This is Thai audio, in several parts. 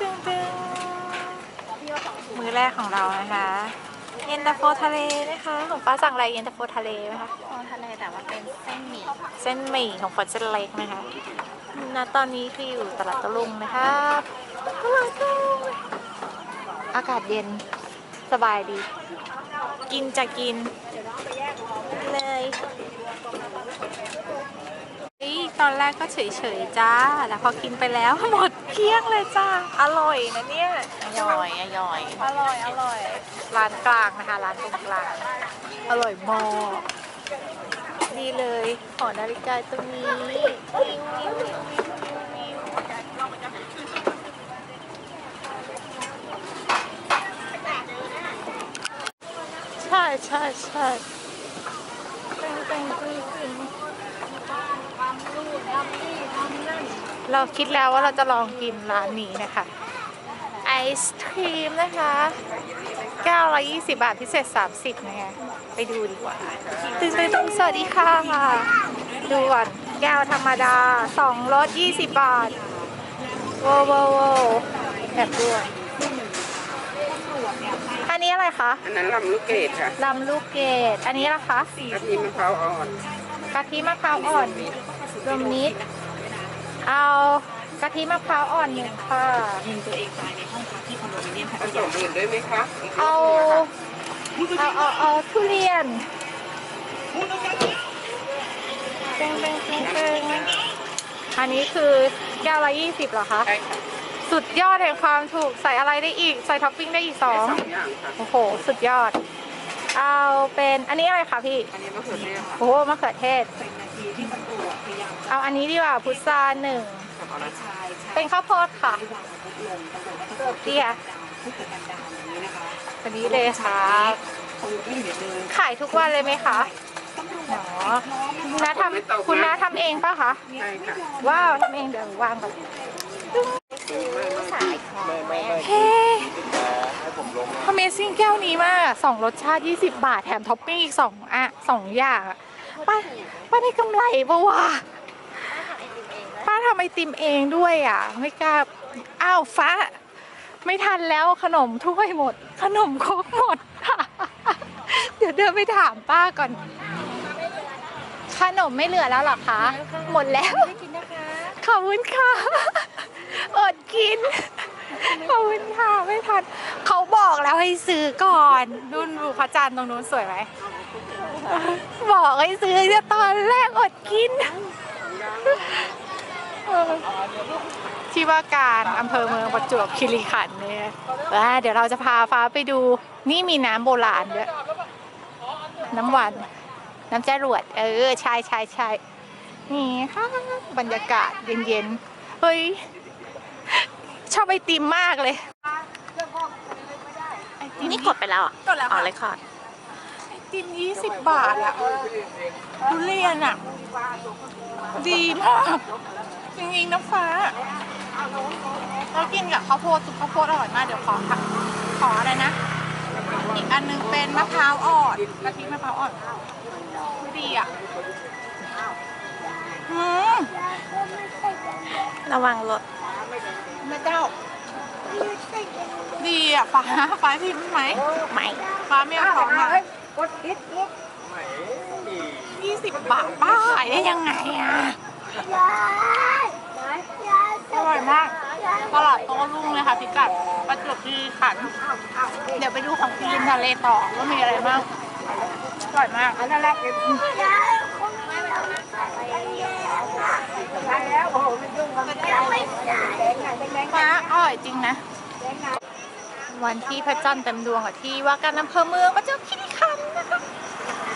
ตึงตึงมือแรกของเรานะคะ เย็นตาโฟทะเลนะคะ ของฟ้าสั่งอะไรเย็นตาโฟทะเลไหมคะทอดทะเลแต่ว่าเป็นเส้นหมี่เส้นหมี่ของฝนเส้นเล็กนะคะณตอนนี้คืออยู่ตลาดตะลุงนะคะตลาดตะลุงอากาศเย็นสบายดี กินจะกินเลยเฮ้ยต อนแรกก็เฉยๆจ้า แต่พอกินไปแล้วหมดเกลี้ยงเลยจ้า อร่อยนะเนี่ย อร่อยอร่อย อร่อย อร่อย ร้านกลางนะคะ ร้านตรงกลาง อร่อยมากดีเลยหอนาฬิกาตรงนี้วิววิววิววิววิวใช่ใช่ใช่ตึงตึงตึงตึง เราคิดแล้วว่าเราจะลองกินร้านนี้นะคะ ไอศครีมนะคะแก้วละ20 บาทพิเศษ 30นะคะไปดูดีกว่าตึงตึงตึงสวัสดีค่ะ ดูก่อนแก้วธรรมดา2รส20 บาทว้าวว้าวว้าวแบบด้วยอันนี้อะไรคะ อันนั้นลำลูกเกดค่ะลำลูกเกด อันนี้ล่ะคะกะทิมะพร้าวอ่อนกะทิมะพร้าวอ่อนรวมมิตร เอากะทิมะพร้าวอ่อนหนึ่งค่ะผสมอื่นด้วยไหมคะเอาเอาเอาเอาทุเรียนเป้งเป้งเป้งเป้งอันนี้คือแก้วละยี่สิบเหรอคะ ใช่ค่ะสุดยอดแห่งความถูกใส่อะไรได้อีก ใส่ท็อปปิ้งได้อีกสอง สองอย่างค่ะ โอ้โห สุดยอด เอาเป็นอันนี้อะไรคะพี่ อันนี้มะเขือเทศค่ะโอ้โหมะเขือเทศ เอาอันนี้ดีกว่าพุทราหนึ่งกับอะไรเป็นข้าวโพดค่ะเดียวันนี้เลยค่ะขายทุกวันเลยไหมคะหนอคุณน้าทำคุณน้าทำเองปะคะ ใช่ค่ะว้าวทำเองเดี๋ยววางก่อนสายคอแม่เฮ้ Amazing แก้วนี้มากสองรสชาติ 20 บาท แถมท็อปปิ้งอีกสองอะสองอย่างอะ ป้าป้าได้กำไรปะวะป้าทำไอติมเองด้วยอะ ไม่กล้า อ้าวฟ้า ไม่ทันแล้วขนมถ้วยหมด ขนมครกหมด เดี๋ยวเดินไปถามป้าก่อน ขนมไม่เหลือแล้วเหรอคะ หมดแล้ว ขอบคุณค่ะ อดกิน ขอบคุณค่ะไม่ทันเขาบอกแล้วให้ซื้อก่อนดูดูพระจันทร์ตรงนู้นสวยไหมบอกให้ซื้อแต่ตอนแรกอดกินที่ว่าการอำเภอเมืองประจวบคีรีขันธ์เนี่ยว่าเดี๋ยวเราจะพาฟ้าไปดู นี่มีน้ำโบราณด้วยน้ำหวานน้ำจรวด เออใช่ใช่ใช่นี่ค่ะบรรยากาศเย็นๆเฮ้ย ชอบไอติมมากเลยไอติมนี่กดไปแล้วอะกดแล้วเอาค่ะเลยค่ะไอติมยี่สิบบาทอะทุเรียนอะดีมาก จริงๆน้ำฟ้าแล้วกินกับข้าวโพดซุปข้าวโพดอร่อยมาก เดี๋ยวขอค่ะขออะไรนะ อีกอันหนึงเป็นมะพร้าวอ่อนกะทิมะพร้าวอ่อนดีอะอืมระวังรถ แม่เจ้าดีอะฟ้าฟ้าพิมพ์ไหมไหมฟ้าไม่เอาของมายี่สิบบาทป้าขายได้ยังไงอะอร่อยมากตลาดโต้รุ่งเลยค่ะพิกัดประจวบคีรีขันธ์เดี๋ยวไปดูของกินริมทะเลต่อว่ามีอะไรบ้างอร่อยมากอันนั้นแรก ฟ้าอร่อยจริงนะ วันที่พระจันทร์เต็มดวงกับที่ว่าการอำเภอเมืองประจวบคีรีขันธ์นะคะ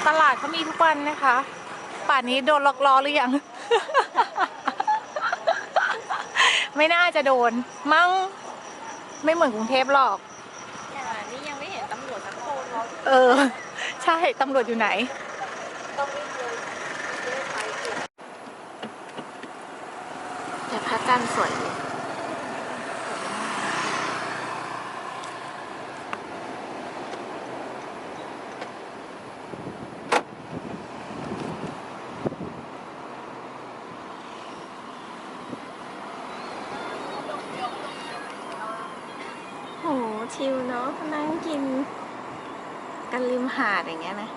ตลาดเขามีทุกวันนะคะ ป่านนี้โดนล็อกล้อหรือยัง ไม่น่าจะโดน มั้ง ไม่เหมือนกรุงเทพหรอก นี่ยังไม่เห็นตำรวจสักคนเออ ใช่ ตำรวจอยู่ไหนแต่พร ระจันทร์สวยเลยชิลเนาะนั่งกิน กันริมหาดอย่างเงี้ยนะ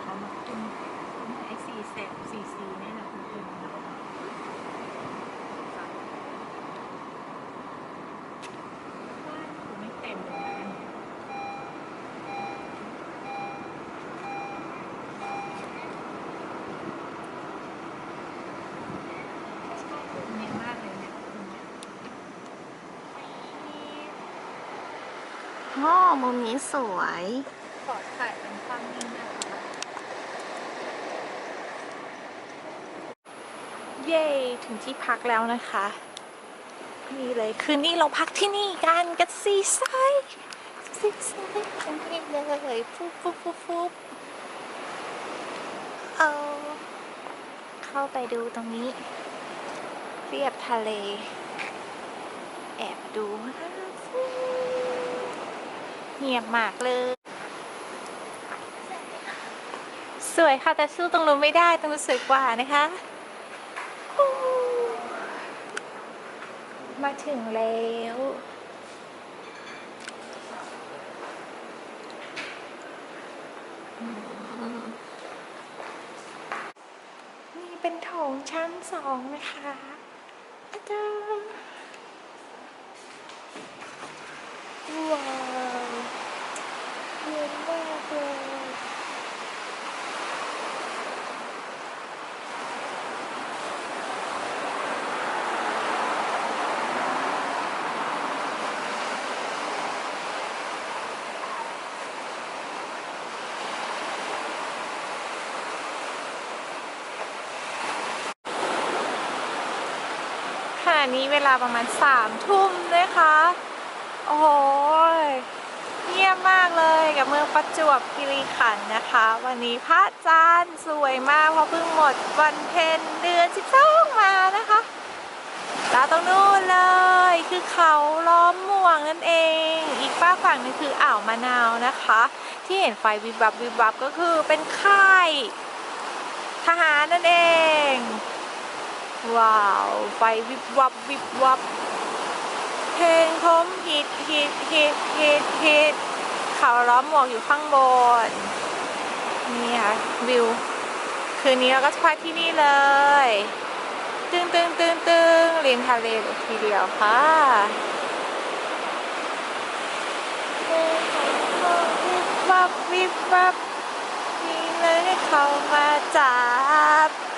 เขามาคุณไอซีเซฟซีซีเนี่ยนะคุณคุณเราไม่เต็มเลยนะ เนียนมากเลยเนี่ยคุณเนี่ย อ๋อมุมนี้สวย ขอถ่ายเป็นความนิ่งนะคะเย้ถึงที่พักแล้วนะคะ นี่เลยคืนนี้เราพักที่นี่กันกับซีไซด์ซีไซด์ตรงนี้เลยฟุบฟุบฟุบฟุบเอาเข้าไปดูตรงนี้ เรียบทะเล แอบดู เงียบมากเลย สวยค่ะ แต่สู้ตรงนู้นไม่ได้ตรงนู้นสวยกว่านะคะ มาถึงแล้วนี่เป็นโถงชั้นสองนะคะอาจารย์ว้าว มากเลยขณะนี้เวลาประมาณสามทุ่มนะคะ โอ้ย เงียบมากเลยกับเมืองประจวบคีรีขันธ์นะคะ วันนี้พระจันทร์สวยมากเพราะเพิ่งหมดวันเพ็ญเดือนสิบสองมานะคะแล้วตรงนู้นเลยคือเขาล้อมม่วงนั่นเอง อีกป้าฝั่งนึงคืออ่าวมะนาวนะคะ ที่เห็นไฟวิบวับวิบวับก็คือเป็นค่ายทหารนั่นเอง ว้าว ไฟวิบวับวิบวับ เพลงทมฮิตฮิตฮิตฮิตฮิตเขาล้อมหมวกอยู่ข้างบน นี่ค่ะวิว คืนนี้เราก็จะพักที่นี่เลย ตึงตึงตึงตึงริมทะเลทีเดียวค่ะวิบวับวิบวับนี่เลยเขามาจับ